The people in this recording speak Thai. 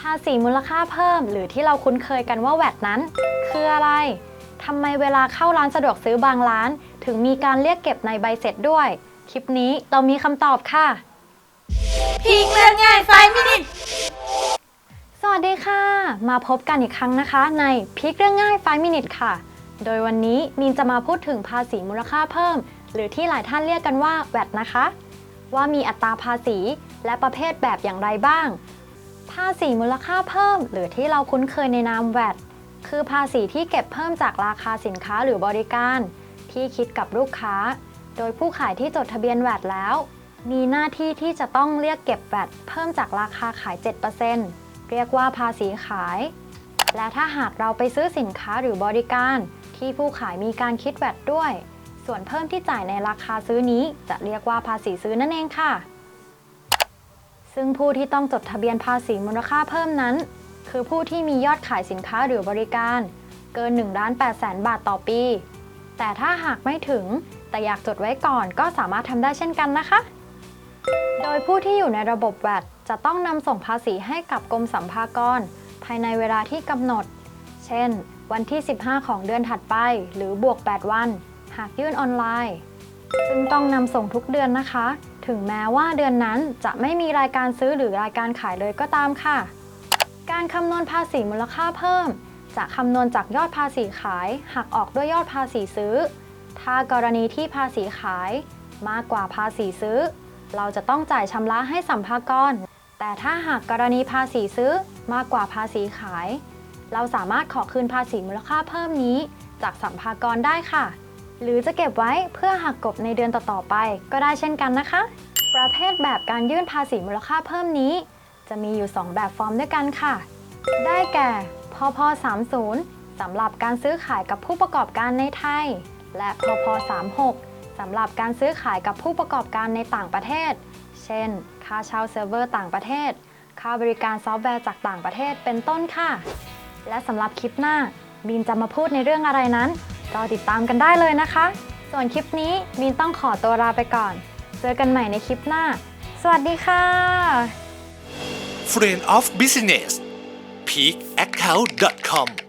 ภาษีมูลค่าเพิ่ม หรือที่เราคุ้นเคยกันว่าแวดนั้น คืออะไรทำไมเวลาเข้าร้านสะดวกซื้อบางร้าน ถึงมีการเรียกเก็บในใบเสร็จด้วย คลิปนี้เรามีคำตอบค่ะพิงเรื่องง่ายไฟมินิสวัสดีค่ะ มาพบกันอีกครั้งนะคะในพลิกเรื่องง่าย5 minute ค่ะ โดยวันนี้มีนจะมาพูดถึงภาษีมูลค่าเพิ่ม หรือที่หลายท่านเรียกกันว่า VAT นะคะ ว่ามีอัตราภาษีและประเภทแบบอย่างไรบ้าง ภาษีมูลค่าเพิ่ม หรือที่เราคุ้นเคยในนาม VAT คือภาษีที่เก็บเพิ่มจากราคาสินค้าหรือบริการ ที่คิดกับลูกค้า โดยผู้ขายที่จดทะเบียน VAT แล้ว มีหน้าที่ที่จะต้องเรียกเก็บ VAT เพิ่มจากราคาขาย 7%เรียกว่าภาษีขาย และถ้าหากเราไปซื้อสินค้าหรือบริการ ที่ผู้ขายมีการคิดแวดด้วย ส่วนเพิ่มที่จ่ายในราคาซื้อนี้จะเรียกว่าภาษีซื้อนั่นเองค่ะ ซึ่งผู้ที่ต้องจดทะเบียนภาษีมูลค่าเพิ่มนั้น คือผู้ที่มียอดขายสินค้าหรือบริการ เกิน1ล้าน8แสนบาทต่อปี แต่ถ้าหากไม่ถึง แต่อยากจดไว้ก่อนก็สามารถทำได้เช่นกันนะคะ โดยผู้ที่อยู่ในระบบ VAT จะต้องนำส่งภาษีให้กับกรมสัมภากร ภายในเวลาที่กำหนด เช่น วันที่ 15 ของเดือนถัดไป หรือบวก 8 วัน หากยื่นออนไลน์ ซึ่งต้องนำส่งทุกเดือนนะคะ ถึงแม้ว่าเดือนนั้นจะไม่มีรายการซื้อหรือรายการขายเลยก็ตามค่ะ การคำนวณภาษีมูลค่าเพิ่ม จะคำนวณจากยอดภาษีขายหักออกด้วยยอดภาษีซื้อ ถ้ากรณีที่ภาษีขาย มากกว่าภาษีซื้อ เราจะต้องจ่ายชำระให้สัมภากร แต่ถ้าหากกรณีภาษีซื้อมากกว่าภาษีขาย เราสามารถขอคืนภาษีมูลค่าเพิ่มนี้ จากสัมภากรได้ค่ะ หรือจะเก็บไว้เพื่อหักกบในเดือนต่อๆไป ก็ได้เช่นกันนะคะ ประเภทแบบการยื่นภาษีมูลค่าเพิ่มนี้ จะมีอยู่ 2 แบบฟอร์มด้วยกันค่ะ ได้แก่พพ30สำหรับการซื้อขายกับผู้ประกอบการในไทย และพพ36สำหรับการซื้อขายกับผู้ประกอบการในต่างประเทศ เช่น ค่าเช่าเซิร์ฟเวอร์ต่างประเทศ ค่าบริการซอฟต์แวร์จากต่างประเทศเป็นต้นค่ะ และสำหรับคลิปหน้าบีนจะมาพูดในเรื่องอะไรนั้น ก็ติดตามกันได้เลยนะคะ ส่วนคลิปนี้มีนต้องขอตัวลาไปก่อน เจอกันใหม่ในคลิปหน้า สวัสดีค่ะ Friend of Business peakaccount.com